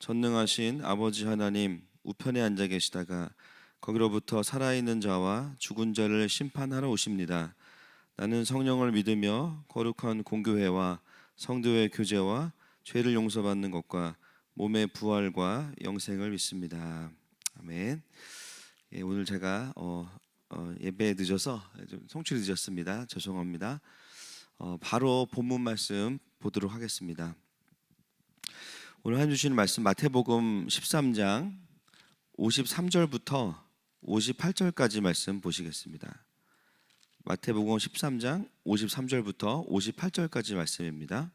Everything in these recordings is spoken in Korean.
전능하신 아버지 하나님 우편에 앉아 계시다가 거기로부터 살아있는 자와 죽은 자를 심판하러 오십니다. 나는 성령을 믿으며 거룩한 공교회와 성도의 교제와 죄를 용서받는 것과 몸의 부활과 영생을 믿습니다. 아멘. 예, 오늘 제가 어, 어, 예배에 늦어서 좀 송출이 늦었습니다. 죄송합니다. 어, 바로 본문 말씀 보도록 하겠습니다. 오늘 한 주시는 말씀 마태복음 13장 53절부터 58절까지 말씀 보시겠습니다. 마태복음 13장 53절부터 58절까지 말씀입니다.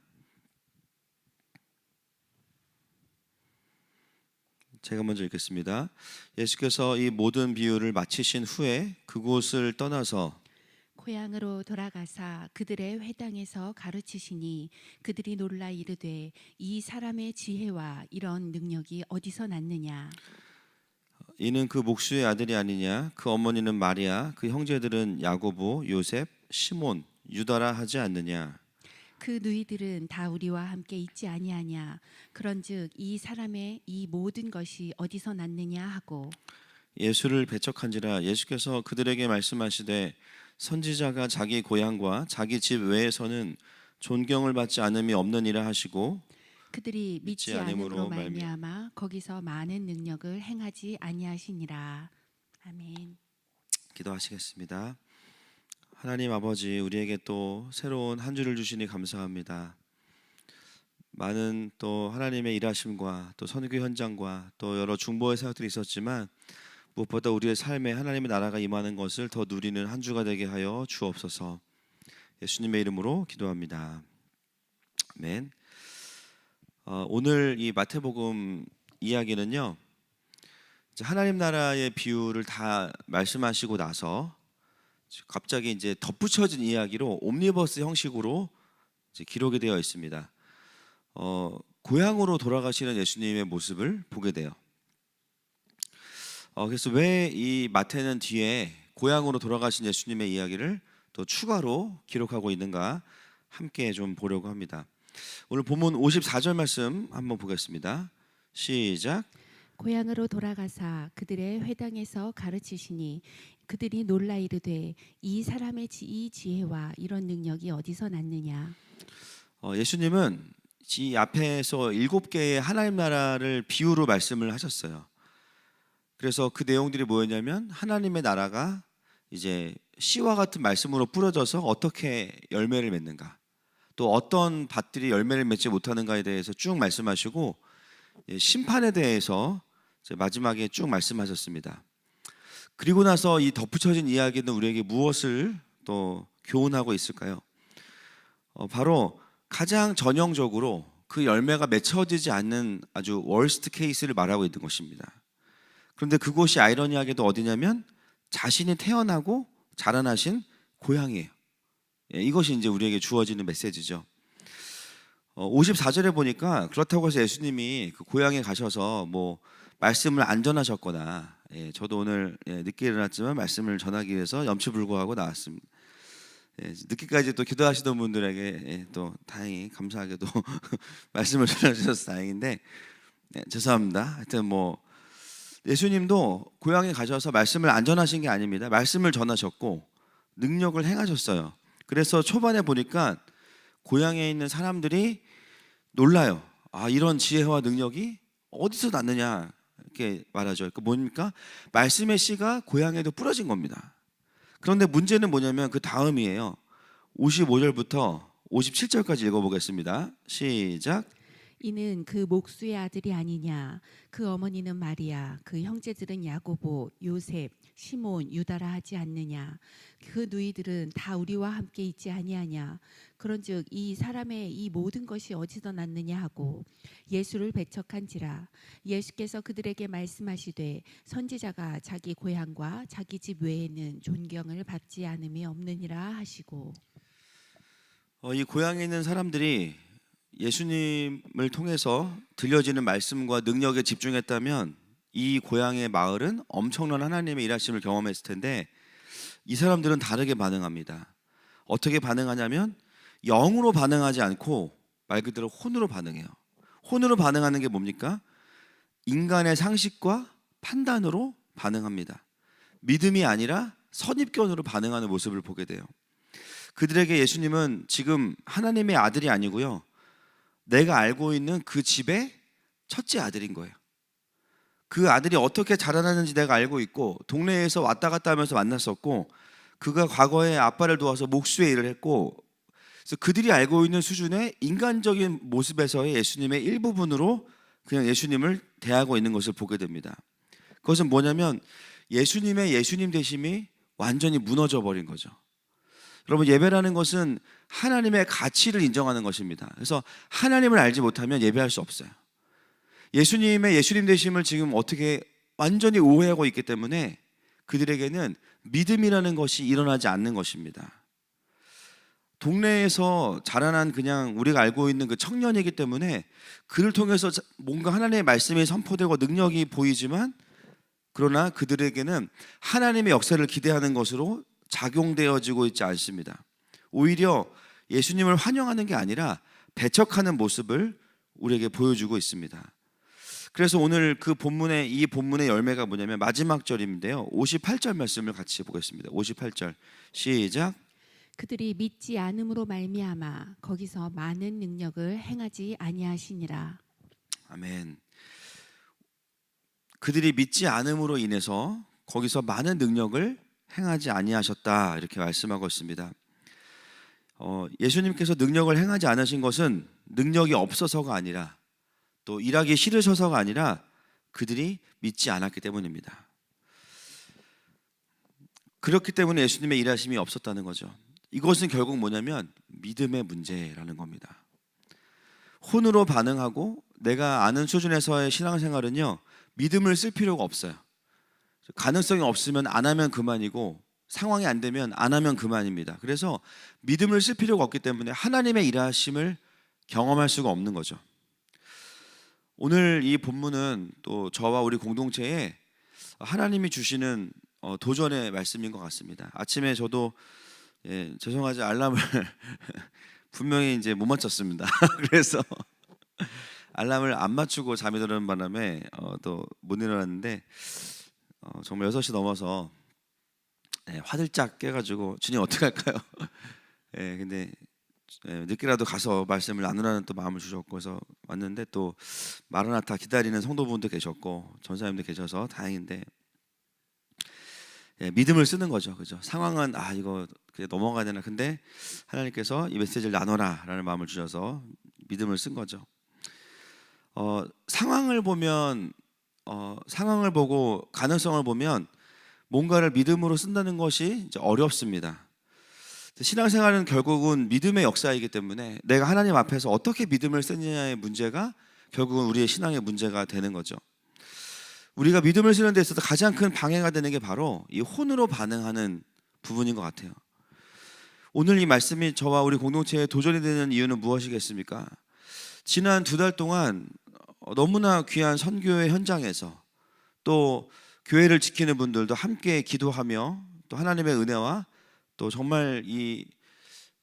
제가 먼저 읽겠습니다. 예수께서 이 모든 비유를 마치신 후에 그곳을 떠나서 고향으로 돌아가사 그들의 회당에서 가르치시니 그들이 놀라 이르되 이 사람의 지혜와 이런 능력이 어디서 났느냐? 이는 그 목수의 아들이 아니냐? 그 어머니는 마리아 그 형제들은 야고보 요셉 시몬 유다라 하지 않느냐? 그 누이들은 다 우리와 함께 있지 아니하냐? 그런즉 이 사람의 이 모든 것이 어디서 났느냐? 하고 예수를 배척한지라 예수께서 그들에게 말씀하시되 선지자가 자기 고향과 자기 집 외에서는 존경을 받지 않음이 없느니라 하시고 그들이 믿지 않음으로 말미암아 거기서 많은 능력을 행하지 아니하시니라 아멘 기도하시겠습니다. 하나님 아버지 우리에게 또 새로운 한 주를 주시니 감사합니다. 많은 또 하나님의 일하심과 또 선교 현장과 또 여러 중보의 사역들이 있었지만 무엇보다 우리의 삶에 하나님의 나라가 임하는 것을 더 누리는 한 주가 되게 하여 주옵소서. 예수님의 이름으로 기도합니다. 아멘. 어, 오늘 이 마태복음 이야기는요. 하나님 나라의 비유를 다 말씀하시고 나서 갑자기 이제 덧붙여진 이야기로 옴니버스 형식으로 기록이 되어 있습니다. 어, 고향으로 돌아가시는 예수님의 모습을 보게 돼요. 어, 그래서 왜 이 마태는 뒤에 고향으로 돌아가신 예수님의 이야기를 또 추가로 기록하고 있는가 함께 좀 보려고 합니다. 오늘 본문 54절 말씀 한번 보겠습니다. 시작. 고향으로 돌아가사 그들의 회당에서 가르치시니 그들이 놀라 이르되 이 사람의 지, 이 지혜와 이런 능력이 어디서 났느냐 어, 예수님은 이 앞에서 일곱 개의 하나님 나라를 비유로 말씀을 하셨어요. 그래서 그 내용들이 뭐였냐면 하나님의 나라가 이제 씨와 같은 말씀으로 뿌려져서 어떻게 열매를 맺는가, 또 어떤 밭들이 열매를 맺지 못하는가에 대해서 쭉 말씀하시고 예, 심판에 대해서 마지막에 쭉 말씀하셨습니다. 그리고 나서 이 덧붙여진 이야기는 우리에게 무엇을 또 교훈하고 있을까요? 어, 바로 가장 전형적으로 그 열매가 맺혀지지 않는 아주 월스트 케이스를 말하고 있는 것입니다. 그런데 그곳이 아이러니하게도 어디냐면 자신이 태어나고 자라나신 고향이에요. 예, 이것이 이제 우리에게 주어지는 메시지죠. 어, 54절에 보니까 그렇다고 해서 예수님이 그 고향에 가셔서 뭐 말씀을 안 전하셨거나 예, 저도 오늘 예, 늦게 일어났지만 말씀을 전하기 위해서 염치불고하고 나왔습니다. 예, 늦게까지 또 기도하시던 분들에게 예, 또 다행히 감사하게도 말씀을 전해주셔서 다행인데 예, 죄송합니다. 하여튼 뭐 예수님도 고향에 가셔서 말씀을 안 전하신 게 아닙니다. 말씀을 전하셨고 능력을 행하셨어요. 그래서 초반에 보니까 고향에 있는 사람들이 놀라요. 아 이런 지혜와 능력이 어디서 났느냐 이렇게 말하죠. 그 뭡니까? 말씀의 씨가 고향에도 뿌려진 겁니다. 그런데 문제는 뭐냐면 그 다음이에요. 55절부터 57절까지 읽어보겠습니다. 시작. 이는 그 목수의 아들이 아니냐. 그 어머니는 마리아 그 형제들은 야고보 요셉 시몬 유다라 하지 않느냐. 그 누이들은 다 우리와 함께 있지 아니하냐. 그런즉 이 사람의 이 모든 것이 어디서 났느냐 하고 예수를 배척한지라. 예수께서 그들에게 말씀하시되 선지자가 자기 고향과 자기 집 외에는 존경을 받지 않음이 없느니라 하시고. 어, 이 고향에 있는 사람들이 예수님을 통해서 들려지는 말씀과 능력에 집중했다면 이 고향의 마을은 엄청난 하나님의 일하심을 경험했을 텐데 이 사람들은 다르게 반응합니다. 어떻게 반응하냐면 영으로 반응하지 않고 말 그대로 혼으로 반응해요. 혼으로 반응하는 게 뭡니까? 인간의 상식과 판단으로 반응합니다. 믿음이 아니라 선입견으로 반응하는 모습을 보게 돼요. 그들에게 예수님은 지금 하나님의 아들이 아니고요. 내가 알고 있는 그 집의 첫째 아들인 거예요. 그 아들이 어떻게 자라나는지 내가 알고 있고 동네에서 왔다 갔다 하면서 만났었고 그가 과거에 아빠를 도와서 목수의 일을 했고 그래서 그들이 알고 있는 수준의 인간적인 모습에서의 예수님의 일부분으로 그냥 예수님을 대하고 있는 것을 보게 됩니다. 그것은 뭐냐면 예수님의 예수님 되심이 완전히 무너져 버린 거죠. 여러분 예배라는 것은 하나님의 가치를 인정하는 것입니다. 그래서 하나님을 알지 못하면 예배할 수 없어요. 예수님의 예수님 되심을 지금 어떻게 완전히 오해하고 있기 때문에 그들에게는 믿음이라는 것이 일어나지 않는 것입니다. 동네에서 자라난 그냥 우리가 알고 있는 그 청년이기 때문에 그를 통해서 자- 뭔가 하나님의 말씀이 선포되고 능력이 보이지만 그러나 그들에게는 하나님의 역사를 기대하는 것으로 작용되어지고 있지 않습니다. 오히려 예수님을 환영하는 게 아니라 배척하는 모습을 우리에게 보여주고 있습니다. 그래서 오늘 그 본문의 이 본문의 열매가 뭐냐면 마지막 절인데요. 58절 말씀을 같이 보겠습니다. 58절 시작. 그들이 믿지 않음으로 말미암아 거기서 많은 능력을 행하지 아니하시니라 아멘. 그들이 믿지 않음으로 인해서 거기서 많은 능력을 행하지 아니하셨다 이렇게 말씀하고 있습니다. 어, 예수님께서 능력을 행하지 않으신 것은 능력이 없어서가 아니라 또 일하기 싫으셔서가 아니라 그들이 믿지 않았기 때문입니다. 그렇기 때문에 예수님의 일하심이 없었다는 거죠. 이것은 결국 뭐냐면 믿음의 문제라는 겁니다. 혼으로 반응하고 내가 아는 수준에서의 신앙생활은요 믿음을 쓸 필요가 없어요. 가능성이 없으면 안 하면 그만이고 상황이 안 되면 안 하면 그만입니다. 그래서 믿음을 쓸 필요가 없기 때문에 하나님의 일하심을 경험할 수가 없는 거죠. 오늘 이 본문은 또 저와 우리 공동체에 하나님이 주시는 어, 도전의 말씀인 것 같습니다. 아침에 저도 예, 죄송하지 알람을 분명히 이제 못 맞췄습니다. 그래서 알람을 안 맞추고 잠이 드는 바람에 어, 또못 일어났는데 어, 정말 6시 넘어서 예, 화들짝 깨가지고 주님 어떻게 할까요? 예, 근데 예, 늦게라도 가서 말씀을 나누라는 또 마음을 주셨고 그래서 왔는데 또 마라나타 기다리는 성도분도 계셨고 전사님도 계셔서 다행인데 예, 믿음을 쓰는 거죠, 그죠? 상황은 아 이거 그냥 넘어가야 되나? 근데 하나님께서 이 메시지를 나눠라라는 마음을 주셔서 믿음을 쓴 거죠. 어, 상황을 보면 어, 상황을 보고 가능성을 보면 뭔가를 믿음으로 쓴다는 것이 어렵습니다. 신앙생활은 결국은 믿음의 역사이기 때문에 내가 하나님 앞에서 어떻게 믿음을 쓰느냐의 문제가 결국은 우리의 신앙의 문제가 되는 거죠. 우리가 믿음을 쓰는 데 있어서 가장 큰 방해가 되는 게 바로 이 혼으로 반응하는 부분인 것 같아요. 오늘 이 말씀이 저와 우리 공동체에 도전이 되는 이유는 무엇이겠습니까? 지난 두 달 동안 너무나 귀한 선교의 현장에서 또 교회를 지키는 분들도 함께 기도하며 또 하나님의 은혜와 또 정말 이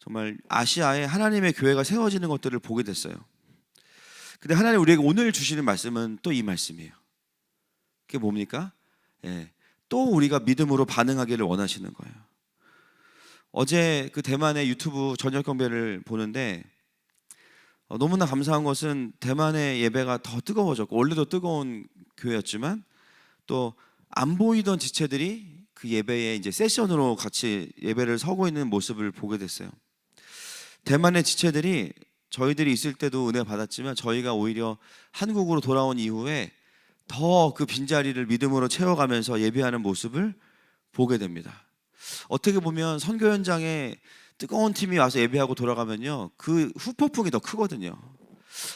정말 아시아에 하나님의 교회가 세워지는 것들을 보게 됐어요. 근데 하나님 우리에게 오늘 주시는 말씀은 또 이 말씀이에요. 그게 뭡니까? 예. 또 우리가 믿음으로 반응하기를 원하시는 거예요. 어제 그 대만의 유튜브 저녁 경배를 보는데 어, 너무나 감사한 것은 대만의 예배가 더 뜨거워졌고 원래도 뜨거운 교회였지만 또 안 보이던 지체들이 그 예배에 이제 세션으로 같이 예배를 서고 있는 모습을 보게 됐어요. 대만의 지체들이 저희들이 있을 때도 은혜 받았지만 저희가 오히려 한국으로 돌아온 이후에 더 그 빈자리를 믿음으로 채워가면서 예배하는 모습을 보게 됩니다. 어떻게 보면 선교 현장에 뜨거운 팀이 와서 예배하고 돌아가면요. 그 후폭풍이 더 크거든요.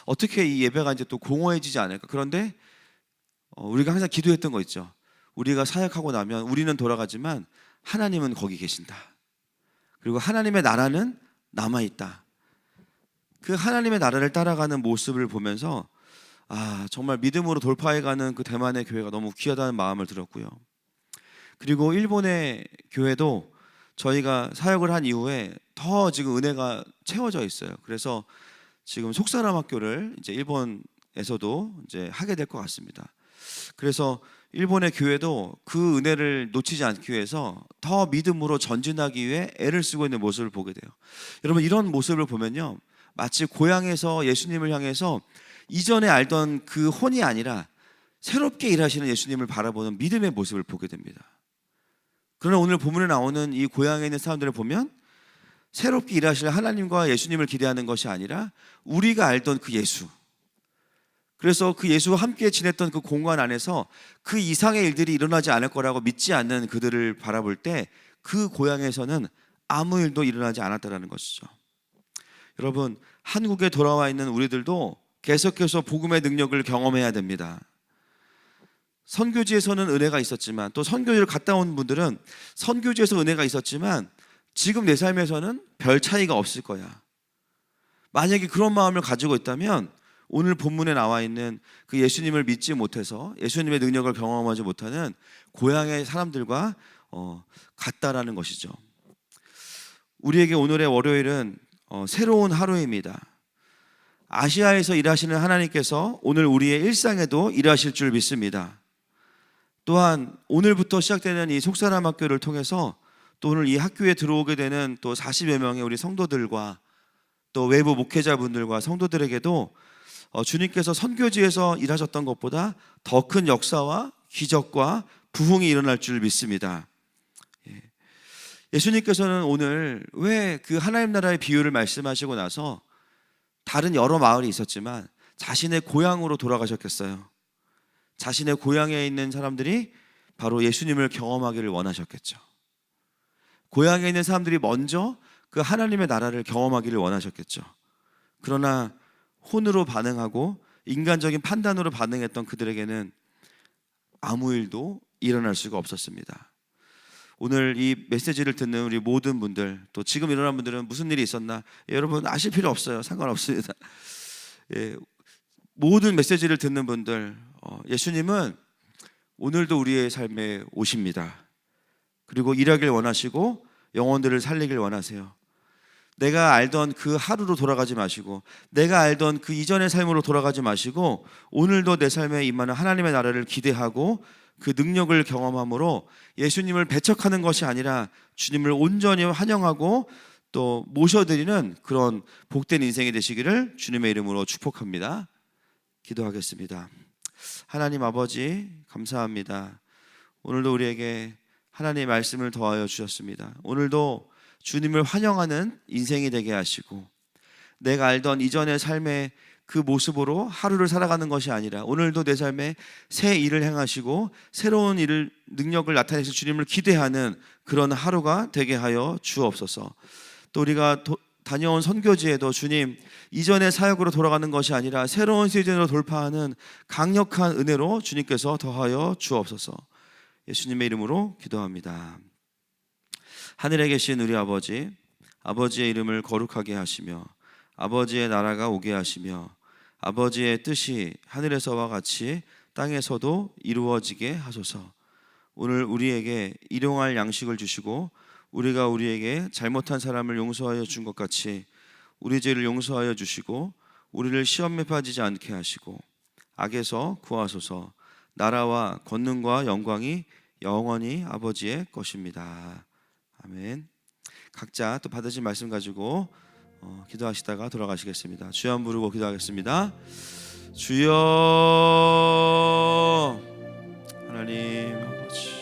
어떻게 이 예배가 이제 또 공허해지지 않을까? 그런데 어, 우리가 항상 기도했던 거 있죠. 우리가 사역하고 나면 우리는 돌아가지만 하나님은 거기 계신다. 그리고 하나님의 나라는 남아 있다. 그 하나님의 나라를 따라가는 모습을 보면서 아 정말 믿음으로 돌파해가는 그 대만의 교회가 너무 귀하다는 마음을 들었고요. 그리고 일본의 교회도 저희가 사역을 한 이후에 더 지금 은혜가 채워져 있어요. 그래서 지금 속사람 학교를 이제 일본에서도 이제 하게 될 것 같습니다. 그래서 일본의 교회도 그 은혜를 놓치지 않기 위해서 더 믿음으로 전진하기 위해 애를 쓰고 있는 모습을 보게 돼요. 여러분 이런 모습을 보면요. 마치 고향에서 예수님을 향해서 이전에 알던 그 혼이 아니라 새롭게 일하시는 예수님을 바라보는 믿음의 모습을 보게 됩니다. 그러나 오늘 본문에 나오는 이 고향에 있는 사람들을 보면 새롭게 일하실 하나님과 예수님을 기대하는 것이 아니라 우리가 알던 그 예수. 그래서 그 예수와 함께 지냈던 그 공간 안에서 그 이상의 일들이 일어나지 않을 거라고 믿지 않는 그들을 바라볼 때 그 고향에서는 아무 일도 일어나지 않았다라는 것이죠. 여러분, 한국에 돌아와 있는 우리들도 계속해서 복음의 능력을 경험해야 됩니다. 선교지에서는 은혜가 있었지만 또 선교지를 갔다 온 분들은 선교지에서 은혜가 있었지만 지금 내 삶에서는 별 차이가 없을 거야. 만약에 그런 마음을 가지고 있다면 오늘 본문에 나와 있는 그 예수님을 믿지 못해서 예수님의 능력을 경험하지 못하는 고향의 사람들과 어, 같다라는 것이죠. 우리에게 오늘의 월요일은 어, 새로운 하루입니다. 아시아에서 일하시는 하나님께서 오늘 우리의 일상에도 일하실 줄 믿습니다. 또한 오늘부터 시작되는 이 속사람 학교를 통해서 또 오늘 이 학교에 들어오게 되는 또 40여 명의 우리 성도들과 또 외부 목회자분들과 성도들에게도 어, 주님께서 선교지에서 일하셨던 것보다 더 큰 역사와 기적과 부흥이 일어날 줄 믿습니다. 예. 예수님께서는 오늘 왜 그 하나님 나라의 비유를 말씀하시고 나서 다른 여러 마을이 있었지만 자신의 고향으로 돌아가셨겠어요. 자신의 고향에 있는 사람들이 바로 예수님을 경험하기를 원하셨겠죠. 고향에 있는 사람들이 먼저 그 하나님의 나라를 경험하기를 원하셨겠죠. 그러나 혼으로 반응하고 인간적인 판단으로 반응했던 그들에게는 아무 일도 일어날 수가 없었습니다. 오늘 이 메시지를 듣는 우리 모든 분들 또 지금 일어난 분들은 무슨 일이 있었나 예, 여러분 아실 필요 없어요 상관없습니다 예, 모든 메시지를 듣는 분들 어, 예수님은 오늘도 우리의 삶에 오십니다 그리고 일하길 원하시고 영혼들을 살리길 원하세요 내가 알던 그 하루로 돌아가지 마시고 내가 알던 그 이전의 삶으로 돌아가지 마시고 오늘도 내 삶에 임하는 하나님의 나라를 기대하고 그 능력을 경험함으로 예수님을 배척하는 것이 아니라 주님을 온전히 환영하고 또 모셔드리는 그런 복된 인생이 되시기를 주님의 이름으로 축복합니다. 기도하겠습니다. 하나님 아버지 감사합니다. 오늘도 우리에게 하나님의 말씀을 더하여 주셨습니다. 오늘도 주님을 환영하는 인생이 되게 하시고 내가 알던 이전의 삶의 그 모습으로 하루를 살아가는 것이 아니라 오늘도 내 삶에 새 일을 행하시고 새로운 일을 능력을 나타내서 주님을 기대하는 그런 하루가 되게 하여 주옵소서. 또 우리가 도, 다녀온 선교지에도 주님 이전의 사역으로 돌아가는 것이 아니라 새로운 시즌으로 돌파하는 강력한 은혜로 주님께서 더하여 주옵소서. 예수님의 이름으로 기도합니다. 하늘에 계신 우리 아버지, 아버지의 이름을 거룩하게 하시며 아버지의 나라가 오게 하시며 아버지의 뜻이 하늘에서와 같이 땅에서도 이루어지게 하소서. 오늘 우리에게 일용할 양식을 주시고 우리가 우리에게 잘못한 사람을 용서하여 준 것 같이 우리 죄를 용서하여 주시고 우리를 시험에 빠지지 않게 하시고 악에서 구하소서. 나라와 권능과 영광이 영원히 아버지의 것입니다. 아멘. 각자 또 받으신 말씀 가지고 어, 기도하시다가 돌아가시겠습니다. 주여 한번 부르고 기도하겠습니다. 주여 하나님 아버지